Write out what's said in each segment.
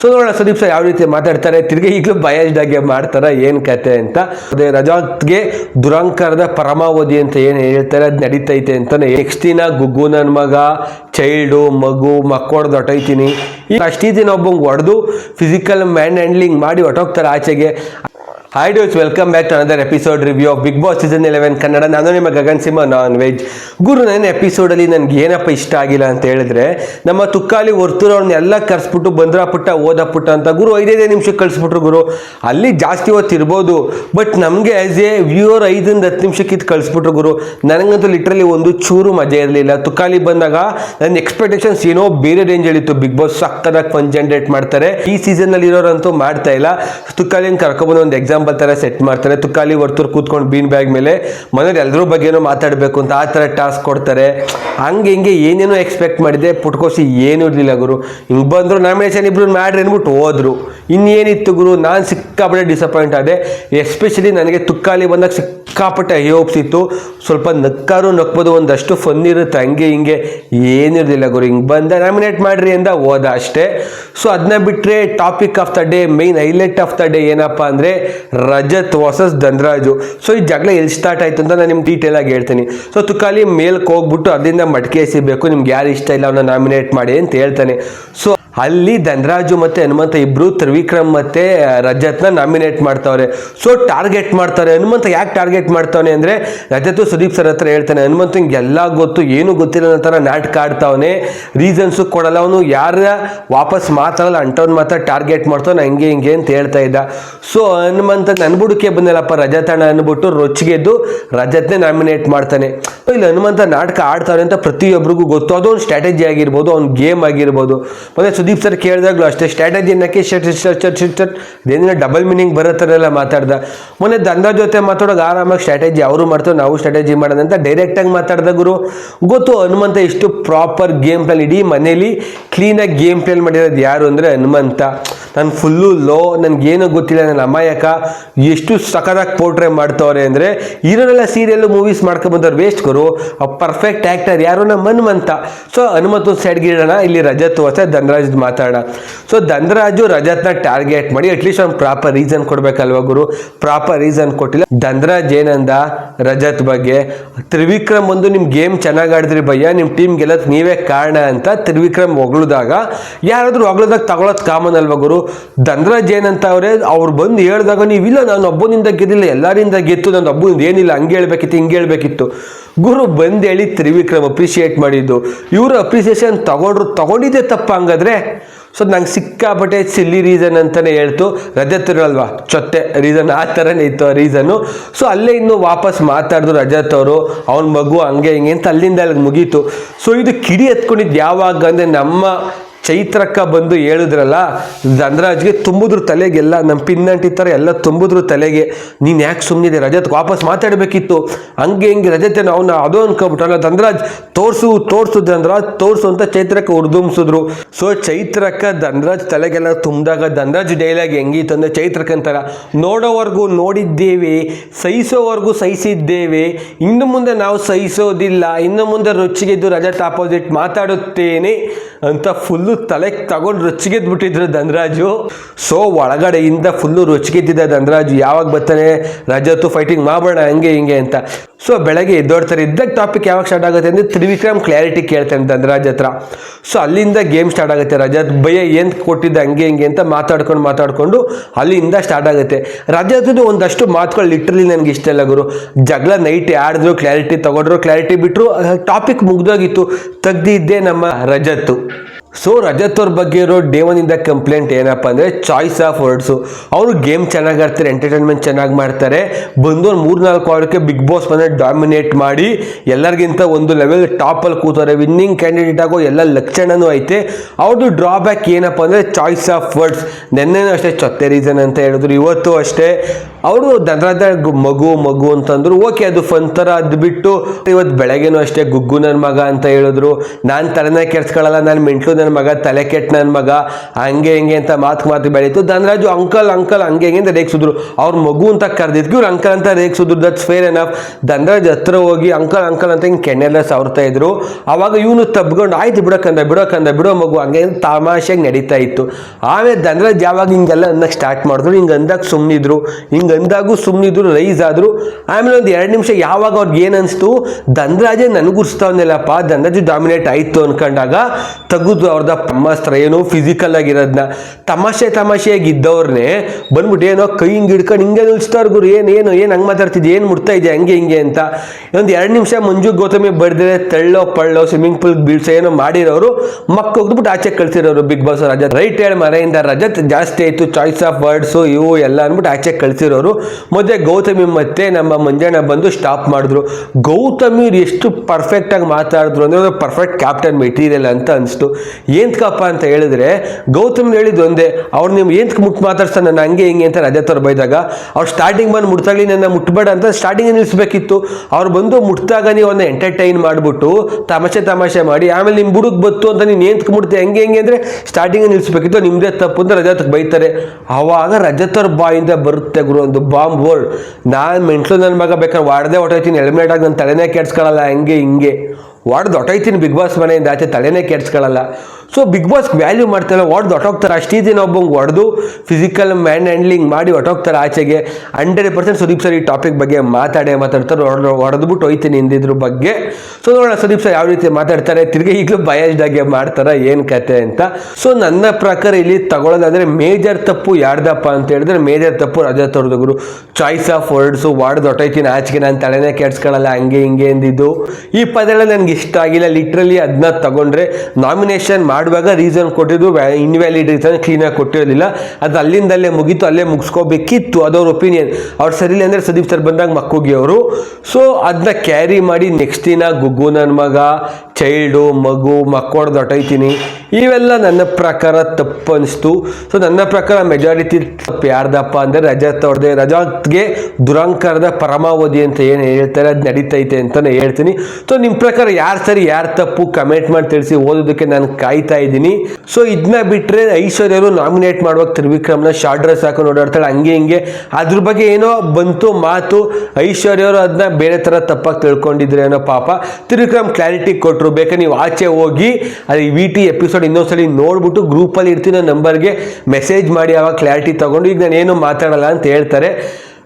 So ನೋಡೋಣ Sudeep sir ಯಾವ ರೀತಿ ಮಾತಾಡ್ತಾರೆ, ತಿರ್ಗಿ ಈಗಲೂ ಆಗಿ ಮಾಡ್ತಾರ, ಏನ್ ಕತೆ ಅಂತ. ಅದೇ ರಜಾತ್ಗೆ ದುರಂಕಾರದ ಪರಮಾವಧಿ ಅಂತ ಏನ್ ಹೇಳ್ತಾರೆ, ಅದ್ ನಡೀತೈತೆ ಅಂತ ನೆಕ್ಸ್ಟ್ ದಿನ ಗುಗ್ಗು ನನ್ನ ಮಗ ಚೈಲ್ಡು ಮಗು ಮಕ್ಕಳು ಹೊಟ್ಟೈತೀನಿ ಈಗ ಅಷ್ಟೇ ದಿನ ಒಬ್ಬಂಗೆ ಹೊಡೆದು ಫಿಸಿಕಲ್ ಮ್ಯಾನ್ ಹ್ಯಾಂಡ್ಲಿಂಗ್ ಮಾಡಿ ಹೊಟ್ಟೋಗ್ತಾರೆ ಆಚೆಗೆ. Hi dose welcome back to another episode review of Bigg Boss season eleven Kannada ನಾನು ನಿಮ್ಮ ಗಗನ್ ಸಿಂಹ ನಾನ್ ವೆಜ್ ಗುರು, ನನ್ನ ಎಪಿಸೋಡಲ್ಲಿ ನನಗೆ ಏನಪ್ಪ ಇಷ್ಟ ಆಗಿಲ್ಲ ಅಂತ ಹೇಳಿದ್ರೆ, ನಮ್ಮ ತುಕ್ಕಾಲಿ ಹೊರ್ತೂರು ಅವ್ರನ್ನೆಲ್ಲ ಕರ್ಸ್ಬಿಟ್ಟು ಬಂದ್ರ ಪುಟ್ಟ, ಓದ ಪುಟ್ಟ ಅಂತ ಗುರು, ಐದೈದೇ ನಿಮಿಷಕ್ಕೆ ಕಳಿಸ್ಬಿಟ್ರು ಗುರು. ಅಲ್ಲಿ ಜಾಸ್ತಿ ಹೊತ್ತು ಇರ್ಬೋದು. ಬಟ್ ನಮಗೆ ಆಸ್ ಎ ವ್ಯೂವರ್ ಐದರಿಂದ ಹತ್ತು ನಿಮಿಷಕ್ಕೆ ಇದು ಕಳಿಸ್ಬಿಟ್ರು ಗುರು. ನನಗಂತೂ ಲಿಟ್ರಲಿ ಒಂದು ಚೂರು ಮಜೆ ಇರಲಿಲ್ಲ. ತುಕಾಲಿ ಬಂದಾಗ ನನ್ನ ಎಕ್ಸ್ಪೆಕ್ಟೇಷನ್ಸ್ ಏನೋ ಬೇರೆ ರೇಂಜ್ ಹೇಳಿತ್ತು ಬಿಗ್ ಬಾಸ್ ಸಕ್ಕದಾಗಿ ಫನ್ ಜನರೇಟ್ ಮಾಡ್ತಾರೆ. ಈ ಸೀಸನ್ ಅಲ್ಲಿ ಇರೋರಂತೂ ಮಾಡ್ತಾ ಇಲ್ಲ. ತುಕಾಲಿನ ಕರ್ಕೊಬಂದು ಒಂದು ಎಕ್ಸಾಂಪಲ್ ತರ ಸೆಟ್ ಮಾಡ್ತಾರೆ. ತುಕಾಲಿ ವರ್ತೂರ್ ಕೂತ್ಕೊಂಡು ಬೀನ್ ಬ್ಯಾಗ್ ಮೇಲೆ ಮನೇಲಿ ಎಲ್ಲರೂ ಬಗ್ಗೆನೂ ಮಾತಾಡಬೇಕು ಅಂತ ಆ ಥರ ಟಾಸ್ಕ್ ಕೊಡ್ತಾರೆ. ಹಂಗೆ ಹಿಂಗೆ ಏನೇನೋ ಎಕ್ಸ್ಪೆಕ್ಟ್ ಮಾಡಿದೆ, ಪುಟ್ಕೋಸಿ ಏನೂ ಇರಲಿಲ್ಲ ಗುರು. ಹಿಂಗೆ ಬಂದರು ನಾಮಿನೇಷನ್ ಇಬ್ರು ಮಾಡ್ರಿ ಅಂದ್ಬಿಟ್ಟು ಹೋದ್ರು. ಇನ್ನೇನಿತ್ತು ಗುರು? ನಾನು ಸಿಕ್ಕಾಪಟ್ಟೆ ಡಿಸಪಾಯಿಂಟ್ ಆದೆ. ಎಸ್ಪೆಷಲಿ ನನಗೆ ತುಕ್ಕಾಲಿ ಬಂದಾಗ ಸಿಕ್ಕಾಪಟ್ಟೆ ಹೋಪ್ಸ್ ಇತ್ತು. ಸ್ವಲ್ಪ ನಕ್ಕಾರು ನಕ್ಬೋದು, ಒಂದಷ್ಟು ಫನ್ ಇರುತ್ತೆ, ಹಂಗೆ ಹಿಂಗೆ ಏನಿರಲಿಲ್ಲ ಗುರು. ಹಿಂಗೆ ಬಂದ ನಾಮಿನೇಟ್ ಮಾಡ್ರಿ ಅಂದ ಹೋದ ಅಷ್ಟೇ. ಸೊ ಅದನ್ನ ಬಿಟ್ಟರೆ topic of the day main highlight of the day ಏನಪ್ಪ ಅಂದರೆ ರಜತ್ ವರ್ಸಸ್ ಧನರಾಜು. ಸೊ ಈ ಜಗಳ ಎಲ್ಲಿ ಸ್ಟಾರ್ಟ್ ಆಯ್ತು ಅಂತ ನಾನು ನಿಮ್ಗೆ ಡೀಟೇಲ್ ಆಗಿ ಹೇಳ್ತೀನಿ. ಸೊ ತುಕಾಲಿ ಮೇಲ್ಕ್ ಹೋಗ್ಬಿಟ್ಟು ಅದರಿಂದ ಮಟ್ಕೆ ಎಸಿಬೇಕು. ನಿಮ್ಗೆ ಯಾರು ಇಷ್ಟ ಇಲ್ಲ ಅವನ್ನ ನಾಮಿನೇಟ್ ಮಾಡಿ ಅಂತ ಹೇಳ್ತಾನೆ. ಸೊ ಅಲ್ಲಿ ಧನರಾಜು ಮತ್ತೆ ಹನುಮಂತ ಇಬ್ಬರು ತ್ರಿವಿಕ್ರಮ್ ಮತ್ತೆ ರಜತ್ನ ನಾಮಿನೇಟ್ ಮಾಡ್ತಾವ್ರೆ. ಸೊ ಟಾರ್ಗೆಟ್ ಮಾಡ್ತಾರೆ. ಹನುಮಂತ ಯಾಕೆ ಟಾರ್ಗೆಟ್ ಮಾಡ್ತಾವನೆ ಅಂದ್ರೆ ರಜತ್ ಸುದೀಪ್ ಸರ್ ಹತ್ರ ಹೇಳ್ತಾನೆ, ಹನುಮಂತ ಎಲ್ಲ ಗೊತ್ತು, ಏನು ಗೊತ್ತಿಲ್ಲ ಥರ ನಾಟಕ ಆಡ್ತಾವನೆ. ರೀಸನ್ಸು ಕೊಡಲ್ಲ ಅವನು. ಯಾರ ವಾಪಸ್ ಮಾತಾಡಲ್ಲ ಅಂಟವ್ನ ಮಾತ್ರ ಟಾರ್ಗೆಟ್ ಮಾಡ್ತಾನೆ ಹಂಗೆ, ಹಿಂಗೆ ಅಂತ ಹೇಳ್ತಾ ಇದ್ದ. ಸೊ ಹನುಮಂತ ನನ್ಬುಡಕ್ಕೆ ಬಂದಿಲ್ಲಪ್ಪ ಅಣ್ಣ ಅಂದ್ಬಿಟ್ಟು ರೊಚ್ಚಿಗೆದ್ದು ರಜತ್ನೇ ನಾಮಿನೇಟ್ ಮಾಡ್ತಾನೆ. ಇಲ್ಲಿ, ಹನುಮಂತ ನಾಟಕ ಆಡ್ತಾನೆ ಅಂತ ಪ್ರತಿಯೊಬ್ಬರಿಗೂ ಗೊತ್ತು. ಅದು ಒಂದು ಸ್ಟ್ರಾಟಜಿ ಆಗಿರ್ಬೋದು ಅವ್ನ ಗೇಮ್ ಆಗಿರ್ಬೋದು. ಮತ್ತೆ ಸುದೀಪ್ ಸರ್ ಕೇಳಿದಾಗಲೂ ಅಷ್ಟೇ ಸ್ಟ್ರಾಟಜಿ ಅನ್ನಕ್ಕೆ shut shut shut shut double meaning ಬರೋ ಥರ ಎಲ್ಲ ಮಾತಾಡ್ದ. ಮೊನ್ನೆ ದಂದ ಜೊತೆ ಮಾತಾಡೋದು ಆರಾಮಾಗಿ ಸ್ಟ್ರಾಟಜಿ ಅವರು ಮಾಡ್ತಾರೆ, ನಾವು ಸ್ಟ್ರಾಟಜಿ ಮಾಡೋದು ಅಂತ ಡೈರೆಕ್ಟಾಗಿ ಮಾತಾಡ್ದ ಗುರು. ಗೊತ್ತು, ಹನುಮಂತ ಇಷ್ಟು ಪ್ರಾಪರ್ ಗೇಮ್ ಪ್ಲಾನ್ ಇಡೀ ಮನೇಲಿ ಕ್ಲೀನಾಗಿ ಗೇಮ್ ಪ್ಲಾನ್ ಮಾಡಿರೋದು ಯಾರು ಅಂದರೆ ಹನುಮಂತ. ನಾನು ಫುಲ್ಲು ಲೋ, ನನಗೇನು ಗೊತ್ತಿಲ್ಲ ನನ್ನ ಅಮಾಯಕ, ಎಷ್ಟು ಸಖತ್ತಾಗಿ ಪೋರ್ಟ್ರೇ ಮಾಡ್ತವ್ರೆ ಅಂದರೆ ಇರೋರೆಲ್ಲ ಸೀರಿಯಲ್ಲು ಮೂವೀಸ್ ಮಾಡ್ಕೊಂಬಂದವ್ರು ಗುರು. ಪರ್ಫೆಕ್ಟ್ ಆ್ಯಕ್ಟರ್ ಯಾರು? ನಮ್ಮ ಹನುಮಂತ. ಸೊ ಹನುಮಂತ ಸೈಡ್ಗೆ ಇಡೋಣ, ಇಲ್ಲಿ ರಜತ್ ಹೊಸ ಧನರಾಜ್ ಮಾತಾಡೋಣ. ಸೊ ಧನರಾಜು ರಜತ್ನ ಟಾರ್ಗೆಟ್ ಮಾಡಿ ಅಟ್ಲೀಸ್ಟ್ ಒಂದು ಪ್ರಾಪರ್ ರೀಸನ್ ಕೊಡಬೇಕಲ್ವ ಗುರು? ಪ್ರಾಪರ್ ರೀಸನ್ ಕೊಟ್ಟಿಲ್ಲ. ಧನರಾಜ್ ಏನಂದ? ರಜತ್ ಬಗ್ಗೆ, ತ್ರಿವಿಕ್ರಮ್ ಒಂದು ನಿಮ್ಮ ಗೇಮ್ ಚೆನ್ನಾಗಿ ಆಡಿದ್ರಿ ಭಯ್ಯ ನಿಮ್ಮ ಟೀಮ್ ಗೆಲ್ಲೋದು ನೀವೇ ಕಾರಣ ಅಂತ ತ್ರಿವಿಕ್ರಮ್ ಹೊಗಳಿದಾಗ, ಯಾರಾದರೂ ಹೊಗಳಿದಾಗ ತಗೊಳೋದು ಕಾಮನ್ ಅಲ್ವ ಗುರು? ಧನರಾಜ್ ಏನಂತ ಅವರೇ, ಅವ್ರು ಬಂದು ಹೇಳಿದಾಗ ನೀವಿಲ್ಲ, ನಾನು ಒಬ್ಬನಿಂದ ಗೆದ್ದಿಲ್ಲ, ಎಲ್ಲರಿಂದ ಗೆದ್ದು ನನ್ನ ಒಬ್ಬನಿಂದ ಏನಿಲ್ಲ, ಹಂಗೆ ಹೇಳ್ಬೇಕಿತ್ತು, ಹಿಂಗೆ ಹೇಳ್ಬೇಕಿತ್ತು. ಗುರು ಬಂದು ಹೇಳಿ ತ್ರಿವಿಕ್ರಮ್ ಅಪ್ರಿಷಿಯೇಟ್ ಮಾಡಿದ್ದು. ಇವರು ಅಪ್ರಿಸಿಯೇಷನ್ ತಗೊಂಡ್ರು, ತಗೊಂಡಿದ್ದೆ ತಪ್ಪ ಹಂಗಾದ್ರೆ? ಸೊ ನಂಗೆ ಸಿಕ್ಕಾಪಟ್ಟೆ ಸಿಲ್ಲಿ ರೀಸನ್ ಅಂತಲೇ ಹೇಳ್ತು. ರಜತ್ ಅಲ್ವಾ ಚೊತ್ತೆ ರೀಸನ್ ಆ ಥರನೇ ಇತ್ತು ಆ ರೀಸನ್ನು ಸೊ ಅಲ್ಲೇ ಇನ್ನು ವಾಪಸ್ ಮಾತಾಡಿದ್ರು ರಜತ್ ಅವರು. ಅವ್ನ ಮಗು ಹಂಗೆ ಹಿಂಗೆ ಅಂತ ಅಲ್ಲಿಂದ ಅಲ್ಲಿಗೆ ಮುಗೀತು. ಸೊ ಇದು ಕಿಡಿ ಎತ್ಕೊಂಡಿದ್ದು ಯಾವಾಗ ಅಂದರೆ ನಮ್ಮ ಚೈತ್ರಕ್ಕ ಬಂದು ಹೇಳಿದ್ರಲ್ಲ, ಧನರಾಜ್ಗೆ ತುಂಬಿದ್ರು ತಲೆಗೆಲ್ಲ ನಮ್ಮ ಪಿನ್ನಂಟಿ ಥರ ಎಲ್ಲ ತುಂಬಿದ್ರು ತಲೆಗೆ. ನೀನು ಯಾಕೆ ಸುಮ್ಮನಿದೆ ರಜತ್ ವಾಪಸ್ ಮಾತಾಡಬೇಕಿತ್ತು. ಹಂಗೆ ಹಿಂಗೆ ರಜತೆ ನಾವು ಅದೋ ಅನ್ಕೊಬಿಟ್ಟಲ್ಲ ಧನರಾಜ್ ತೋರ್ಸು, ತೋರಿಸು ಧನರಾಜ್, ತೋರಿಸು ಅಂತ ಚೈತ್ರಕ್ಕೆ ಉರ್ದುಂಬಿಸಿದ್ರು ಸೊ ಚೈತ್ರಕ್ಕ ಧನರಾಜ್ ತಲೆಗೆಲ್ಲ ತುಂಬಿದಾಗ, ಧನರಾಜ್ ಡೈಲಾಗ್ ಹೆಂಗಿತ್ತು ಅಂದರೆ ಚೈತ್ರಕ್ಕಂತಾರ ನೋಡೋವರೆಗೂ ನೋಡಿದ್ದೇವೆ, ಸಹಿಸೋವರೆಗೂ ಸಹಿಸಿದ್ದೇವೆ, ಇನ್ನು ಮುಂದೆ ನಾವು ಸಹಿಸೋದಿಲ್ಲ, ಇನ್ನು ಮುಂದೆ ರುಚಿಗೆದ್ದು ರಜತ್ ಆಪೋಸಿಟ್ ಮಾತಾಡುತ್ತೇನೆ ಅಂತ ಫುಲ್ಲು ತಲೆಗೆ ತಗೊಂಡು ರೊಚ್ಚಿಗೆದ್ಬಿಟ್ಟಿದ್ರು ಧನರಾಜು. ಸೊ ಒಳಗಡೆಯಿಂದ ಫುಲ್ಲು ರೊಚ್ಚಿಗೆದ್ದಿದ್ದ ಧನರಾಜು. ಯಾವಾಗ ಬರ್ತಾನೆ? ರಜತ್ತು ಫೈಟಿಂಗ್ ಮಾಡೋಣ ಹಂಗೆ ಹಿಂಗೆ ಅಂತ. ಸೊ ಬೆಳಗ್ಗೆ ಎದ್ದೋಡ್ತಾರೆ. ಇದ್ದಾಗ ಟಾಪಿಕ್ ಯಾವಾಗ ಸ್ಟಾರ್ಟ್ ಆಗುತ್ತೆ ಅಂದರೆ ತ್ರಿವಿಕ್ರಮ್ ಕ್ಲಾರಿಟಿ ಕೇಳ್ತಾನೆ ಧನರಾಜ್ ಹತ್ರ. ಸೊ ಅಲ್ಲಿಂದ ಗೇಮ್ ಸ್ಟಾರ್ಟ್ ಆಗುತ್ತೆ. ರಜತ್ ಭಯ ಏನು ಕೊಟ್ಟಿದ್ದ, ಹಂಗೆ ಹಿಂಗೆ ಅಂತ ಮಾತಾಡ್ಕೊಂಡು ಮಾತಾಡ್ಕೊಂಡು ಅಲ್ಲಿಂದ ಸ್ಟಾರ್ಟ್ ಆಗುತ್ತೆ. ರಜತದ್ದು ಒಂದಷ್ಟು ಮಾತುಗಳು ಲಿಟ್ರಲಿ ನನಗೆ ಇಷ್ಟ ಇಲ್ಲ ಗುರು. ಜಗಳ ನೈಟ್ ಆಡಿದ್ರು ಕ್ಲಾರಿಟಿ ತಗೊಂಡ್ರು ಕ್ಲಾರಿಟಿ ಬಿಟ್ಟರು ಟಾಪಿಕ್ ಮುಗ್ದೋಗಿತ್ತು. ತೆಗ್ದಿದ್ದೆ ನಮ್ಮ ರಜತ್ತು ಸೊ ರಜತ್ ಅವ್ರ ಬಗ್ಗೆ ಇರೋ ಡೇ ಒನ್ನಿಂದ ಕಂಪ್ಲೇಂಟ್ ಏನಪ್ಪ ಅಂದರೆ ಚಾಯ್ಸ್ ಆಫ್ ವರ್ಡ್ಸು ಅವರು ಗೇಮ್ ಚೆನ್ನಾಗಿ ಆಡ್ತಾರೆ ಎಂಟರ್ಟೈನ್ಮೆಂಟ್ ಚೆನ್ನಾಗಿ ಮಾಡ್ತಾರೆ. ಬಂದು ಒಂದು ಮೂರು ನಾಲ್ಕು ವಾರಕ್ಕೆ ಬಿಗ್ ಬಾಸ್ ಮನೆ ಡಾಮಿನೇಟ್ ಮಾಡಿ ಎಲ್ಲರಿಗಿಂತ ಒಂದು ಲೆವೆಲ್ ಟಾಪಲ್ಲಿ ಕೂತಾರೆ ವಿನ್ನಿಂಗ್ ಕ್ಯಾಂಡಿಡೇಟ್ ಆಗೋ ಎಲ್ಲ ಲಕ್ಷಣವೂ ಐತೆ. ಅವ್ರದ್ದು ಡ್ರಾಬ್ಯಾಕ್ ಏನಪ್ಪ ಅಂದರೆ ಚಾಯ್ಸ್ ಆಫ್ ವರ್ಡ್ಸ್ ನೆನ್ನೆನೂ ಅಷ್ಟೇ ಚೊತ್ತೆ ರೀಸನ್ ಅಂತ ಹೇಳಿದ್ರು, ಇವತ್ತು ಅಷ್ಟೇ. ಅವರು ದನರಾದ ಮಗು ಮಗು ಅಂತಂದ್ರು, ಓಕೆ, ಅದು ಫನ್ ಥರ ಅದು ಬಿಟ್ಟು ಇವತ್ತು ಬೆಳಗ್ಗೆನೂ ಅಷ್ಟೇ ಗುಗ್ಗು ನನ್ನ ಮಗ ಅಂತ ಹೇಳಿದ್ರು. ನಾನು ತಲೆನೇ ಕೆಡ್ಸ್ಕೊಳ್ಳಲ್ಲ ನಾನು ಮೆಂಟ್ಲು ನನ್ನ ಮಗ, ತಲೆ ಕೆಟ್ಟ ನನ್ನ ಮಗ, ಹಂಗೆ ಹಿಂಗೆ ಅಂತ ಮಾತು ಮಾತು ಬೆಳೀತು. ಧನರಾಜು ಅಂಕಲ್ ಅಂಕಲ್ ಹಂಗೆ ಹಿಂಗೆ ಅಂತ ರೇಗಿಸಿದ್ರು. ಅವ್ರ ಮಗು ಅಂತ ಕರೆದಿದ್ಕೆ ಇವ್ರು ಅಂಕಲ್ ಅಂತ ರೇಗಿಸಿದ್ರು. ದಟ್ಸ್ ಫೇರ್ ಎನಫ್ ಧನರಾಜ್ ಹತ್ರ ಹೋಗಿ ಅಂಕಲ್ ಅಂಕಲ್ ಅಂತ ಹಿಂಗೆ ಕೆಣ್ಣೆಲ್ಲ ಸವರ್ತಾ ಇದ್ರು. ಅವಾಗ ಇವನು ತಬ್ಕೊಂಡು, ಆಯ್ತು ಬಿಡೋಕಂದ ಬಿಡೋಕಂದ ಬಿಡೋ ಮಗು, ಹಂಗೆ ತಮಾಷೆಗೆ ನಡೀತಾ ಇತ್ತು. ಆಮೇಲೆ ಧನರಾಜ್ ಯಾವಾಗ ಹಿಂಗೆಲ್ಲ ಅನ್ನಕ್ಕೆ ಸ್ಟಾರ್ಟ್ ಮಾಡಿದ್ರು, ಹಿಂಗೆ ಅಂದಾಗ ಸುಮ್ಮನಿದ್ರು ಹಿಂಗೆ ಅಂದಾಗೂ ಸುಮ್ಮನಿದ್ರು ರೈಸ್ ಆದರು. ಆಮೇಲೆ ಒಂದು ಎರಡು ನಿಮಿಷ ಯಾವಾಗ ಅವ್ರಿಗೆ ಏನು ಅನಿಸ್ತು? ಧನರಾಜೇ ನನಗುರ್ಸ್ತಾವನ್ನೆಲ್ಲಪ್ಪ ಧನರಾಜು ಡಾಮಿನೇಟ್ ಆಯಿತು ಅಂದ್ಕೊಂಡಾಗ ತೆಗೆದು ಅವ್ರದ ಬ್ರಹ್ಮಾಸ್ತ್ರ ಏನು ಫಿಸಿಕಲ್ ಆಗಿರೋದನ್ನ ತಮಾಷೆ ತಮಾಷೆಯಾಗಿದ್ದವ್ರನ್ನೇ ಬಂದ್ಬಿಟ್ಟು ಏನೋ ಕೈ ಹಿಂಗೆ ಹಿಡ್ಕೊಂಡು ಹಿಂಗೆ ನಿಲ್ಸ್ತಾರ ಗುರು, ಏನು ಏನು ಏನು ಹಂಗೆ ಮಾತಾಡ್ತಿದ್ದೆ, ಏನು ಮುಡ್ತಾ ಇದೆ ಹಂಗೆ, ಹಿಂಗೆ ಅಂತ. ಒಂದು ಎರಡು ನಿಮಿಷ ಮಂಜು ಗೌತಮಿ ಬಡ್ದಿದೆ ತಳ್ಳೋ, ಪಳ್ಳೋ ಸ್ವಿಮ್ಮಿಂಗ್ ಪೂಲ್ ಬೀಳ್ಸ ಏನೋ ಮಾಡಿರೋರು ಮಕ್ಕ ಹೋಗ್ಬಿಟ್ಟು ಆಚೆ ಕಳ್ಸಿರೋರು ಬಿಗ್ ಬಾಸ್ ರಜತ್. ರೈಟ್ ಹೇಳಿ ಮರೆಯಿಂದ ರಜತ್ ಜಾಸ್ತಿ ಆಯಿತು ಚಾಯ್ಸ್ ಆಫ್ ವರ್ಡ್ಸು ಇವು ಎಲ್ಲ ಅಂದ್ಬಿಟ್ಟು ಆಚೆ ಕಳ್ಸಿರೋರು. ಮೊದಲೇ ಗೌತಮಿ ಮತ್ತೆ ನಮ್ಮ ಮಂಜಣ್ಣ ಬಂದು ಸ್ಟಾಪ್ ಮಾಡಿದ್ರು. ಗೌತಮಿ ಎಷ್ಟು ಪರ್ಫೆಕ್ಟಾಗಿ ಮಾತಾಡಿದ್ರು ಅಂದರೆ ಪರ್ಫೆಕ್ಟ್ ಕ್ಯಾಪ್ಟನ್ ಮೆಟೀರಿಯಲ್ ಅಂತ ಅನಿಸ್ತು. ಏಂತ್ಕಪ್ಪ ಅಂತ ಹೇಳಿದ್ರೆ ಗೌತಮ್ ಹೇಳಿದ್ದು ಒಂದೇ, ಅವ್ರು ನೀವು ಏಂತಕ್ಕೆ ಮುಟ್ಟು ಮಾತಾಡ್ಸ್ತಾನೆ ನನ್ನ ಹಂಗೆ ಹಿಂಗೆ ಅಂತ ಅದೇ ತರ ಬೈದಾಗ, ಅವ್ರು ಸ್ಟಾರ್ಟಿಂಗ್ ಬಂದು ಮುಟ್ತಾಗಲಿ ನನ್ನ ಮುಟ್ಬೇಡ ಅಂತ ಸ್ಟಾರ್ಟಿಂಗ್ ನಿಲ್ಲಿಸ್ಬೇಕಿತ್ತು ಅವ್ರು ಬಂದು ಮುಟ್ದಾಗ ನೀವು ಒಂದು ಎಂಟರ್ಟೈನ್ ಮಾಡಿಬಿಟ್ಟು ತಮಾಷೆ ತಮಾಷೆ ಮಾಡಿ, ಆಮೇಲೆ ನಿಮ್ಮ ಬುಡುಗ್ ಬತ್ತು ಅಂತ ನೀನು ಏಂತಕ್ಕೆ ಮುಟ್ತೆ, ಹೆಂಗೆ ಹೆಂಗೆ ಅಂದರೆ ಸ್ಟಾರ್ಟಿಂಗ್ ನಿಲ್ಲಿಸ್ಬೇಕಿತ್ತು ನಿಮ್ಮದೇ ತಪ್ಪು ಅಂತ ರಜಾತ್ ಬೈತಾರೆ. ಆವಾಗ ರಜತರ್ ಬಾಯಿಂದ ಬರುತ್ತೆ ಗುರು, ಒಂದು ಬಾಂಬ್ ವರ್ಡ್ ನಾನು ಮೆಂಟ್ಲು ನನ್ನ ಮಗ ಬೇಕಾದ್ರೆ ವಾಡದೆ ಹೊಟ್ಟೋಯ್ತೀನಿ ಹೆಲ್ಮೆಟ್ ಆಗಿ ನನ್ನ ತಲೆನೇ ಕೆಡ್ಸ್ಕೊಳ್ಳಲ್ಲ ಹಂಗೆ ಹಿಂಗೆ. ವಾಡ್ದು ಹೊಟ್ಟೋಯ್ತೀನಿ ಬಿಗ್ ಬಾಸ್ ಮನೆಯಿಂದ ಆಚೆ ತಲೆನೇ ಕೆಡ್ಸ್ಕೊಳ್ಳಲ್ಲ ಸೊ ಬಿಗ್ ಬಾಸ್ ವ್ಯಾಲ್ಯೂ ಮಾಡ್ತಾರೆ ಹೊಡೆದು ಹೊಟ್ಟೋಗ್ತಾರೆ ಅಷ್ಟೇ ದಿನ ಒಬ್ಬಂಗೆ ಹೊಡೆದು ಫಿಸಿಕಲ್ ಮ್ಯಾನ್ ಹ್ಯಾಂಡ್ಲಿಂಗ್ ಮಾಡಿ ಹೊಟ್ಟೋಗ್ತಾರೆ ಆಚೆಗೆ. ಹಂಡ್ರೆಡ್ ಪರ್ಸೆಂಟ್ ಸುದೀಪ್ ಸರ್ ಈ ಟಾಪಿಕ್ ಬಗ್ಗೆ ಮಾತಾಡೇ, ಮಾತಾಡ್ತಾರೆ. ಹೊಡೆದು ಹೊಡೆದ್ಬಿಟ್ಟು ಹೋಯ್ತೀನಿ ಹಿಂದಿದ್ರ ಬಗ್ಗೆ. ಸೊ ನೋಡೋಣ ಸುದೀಪ್ ಸರ್ ಯಾವ ರೀತಿ ಮಾತಾಡ್ತಾರೆ. ತಿರ್ಗಿ ಈಗಲೂ ಆಗಿ ಮಾಡ್ತಾರೆ ಏನು ಕತೆ ಅಂತ. ಸೊ ನನ್ನ ಪ್ರಕಾರ ಇಲ್ಲಿ ತಗೊಳ್ಳೋದಾದರೆ ಮೇಜರ್ ತಪ್ಪು ಯಾರ್ದಪ್ಪ ಅಂತ ಹೇಳಿದ್ರೆ ಮೇಜರ್ ತಪ್ಪು ರಜತ್ ಅವ್ರದ್ದು ಗುರು. ಚಾಯ್ಸ್ ಆಫ್ ವರ್ಡ್ಸು ವಾಡ್ದು ಹೊಟ್ಟೋಯ್ತೀನಿ ಆಚೆಗೆ ನಾನು ತಲೆನೇ ಕೆಡ್ಸ್ಕೊಳ್ಳಲ್ಲ ಹಂಗೆ ಹಿಂಗೆ ಎಂದಿದ್ದು ಈ ಪದಗಳ ನನಗೆ ಇಷ್ಟ ಆಗಿಲ್ಲ. ಲಿಟ್ರಲಿ ಅದನ್ನ ತಗೊಂಡ್ರೆ ನಾಮಿನೇಷನ್ ಮಾಡುವಾಗ ರೀಸನ್ ಕೊಟ್ಟಿದ್ದು ಇನ್ವ್ಯಾಲಿಡ್ ರೀಸನ್ ಕ್ಲೀನಾಗಿ ಕೊಟ್ಟಿರಲಿಲ್ಲ ಅದು ಅಲ್ಲಿಂದಲ್ಲೇ ಮುಗೀತು, ಅಲ್ಲೇ ಮುಗಿಸ್ಕೋಬೇಕಿತ್ತು. ಅದವ್ರ ಒಪಿನಿಯನ್ ಅವ್ರು ಸರಿ ಇಲ್ಲ ಅಂದರೆ ಸುದೀಪ್ ಸರ್ ಬಂದಾಗ ಮಕ್ಕೋಗಿ ಅವರು. ಸೊ ಅದನ್ನ ಕ್ಯಾರಿ ಮಾಡಿ ನೆಕ್ಸ್ಟ್ ದಿನ ಗುಗ್ಗು ನನ್ನ ಮಗ ಚೈಲ್ಡು, ಮಗು, ಮಕ್ಕಳು ಹೊಟ್ಟೈತೀನಿ ಇವೆಲ್ಲ ನನ್ನ ಪ್ರಕಾರ ತಪ್ಪು ಅನಿಸ್ತು. ಸೊ ನನ್ನ ಪ್ರಕಾರ ಮೆಜಾರಿಟಿ ತಪ್ಪು ಯಾರ್ದಪ್ಪ ಅಂದರೆ ರಜತ್ ಅವ್ರದ್ದೇ. ರಜಾಗೆ ದುರಂಕಾರದ ಪರಮಾವಧಿ ಅಂತ ಏನು ಹೇಳ್ತಾರೆ, ಅದು ನಡೀತೈತೆ ಅಂತಲೇ ಹೇಳ್ತೀನಿ. ಸೊ ನಿಮ್ಮ ಪ್ರಕಾರ ಯಾರು ಸರಿ, ಯಾರು ತಪ್ಪು? ಕಮೆಂಟ್ ಮಾಡಿ ತಿಳಿಸಿ. ಓದೋದಕ್ಕೆ ನಾನು ಕಾಯ್ತಾ ಇದ್ದೀನಿ. ಸೊ ಇದನ್ನ ಬಿಟ್ಟರೆ ಐಶ್ವರ್ಯರು ನಾಮಿನೇಟ್ ಮಾಡುವಾಗ ತ್ರಿವಿಕ್ರಮ್ನ ಶಾರ್ಟ್ ಡ್ರೆಸ್ ಹಾಕೊಂಡು ಓಡಾಡ್ತಾಳೆ ಹಂಗೆ ಹಿಂಗೆ. ಅದ್ರ ಬಗ್ಗೆ ಏನೋ ಬಂತು ಮಾತು. ಐಶ್ವರ್ಯವರು ಅದನ್ನ ಬೇರೆ ಥರ ತಪ್ಪಾಗಿ ತಿಳ್ಕೊಂಡಿದ್ರೆ ಏನೋ ಪಾಪ. ತ್ರಿವಿಕ್ರಮ್ ಕ್ಲಾರಿಟಿ ಕೊಟ್ಟರು ಬೇಕಾದ್ರೆ ನೀವು ಆಚೆ ಹೋಗಿ, ಅದು ವಿ ಟಿ ಎಪಿಸೋಡ್ ಇನ್ನೊಂದ್ಸಲಿ ನೋಡ್ಬಿಟ್ಟು ಗ್ರೂಪಲ್ಲಿ ಇರ್ತೀನೋ ನಂಬರ್ಗೆ ಮೆಸೇಜ್ ಮಾಡಿ ಆವಾಗ ಕ್ಲಾರಿಟಿ ತೊಗೊಂಡು, ಈಗ ನಾನು ಏನು ಮಾತಾಡಲ್ಲ ಅಂತ ಹೇಳ್ತಾರೆ.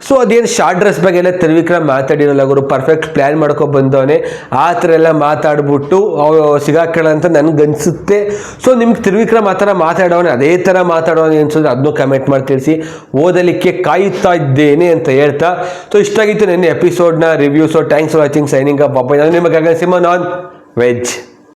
ಸೊ ಅದೇನು ಶಾರ್ಟ್ ಡ್ರೆಸ್ ಬಗ್ಗೆ ಎಲ್ಲ ತ್ರಿವಿಕ್ರಮ್ ಮಾತಾಡಿರಲ್ಲ ಅವರು ಪರ್ಫೆಕ್ಟ್ ಪ್ಲ್ಯಾನ್ ಮಾಡ್ಕೊ ಬಂದವನೇ. ಆ ಥರ ಎಲ್ಲ ಮಾತಾಡ್ಬಿಟ್ಟು ಸಿಗಾಕೊಳ್ಳ ಅಂತ ನನಗನ್ಸುತ್ತೆ ಸೊ ನಿಮ್ಗೆ ತ್ರಿವಿಕ್ರಮ್ ಆ ಥರ ಮಾತಾಡೋನೆ ಅದೇ ಥರ ಮಾತಾಡೋಣ ಅನ್ಸಿದ್ರೆ ಅದನ್ನೂ ಕಮೆಂಟ್ ಮಾಡಿ ತಿಳಿಸಿ. ಓದಲಿಕ್ಕೆ ಕಾಯುತ್ತಾ ಇದ್ದೇನೆ ಅಂತ ಹೇಳ್ತಾ. ಸೊ ಇಷ್ಟ ಆಗಿತ್ತು ನೆನ್ನೆ ಎಪಿಸೋಡ್ನ review so thanks for watching signing up ಬಾಬಾ ನಾನು ನಿಮಗೆ ಸಿಮನ್ ಆನ್ ವೆಜ್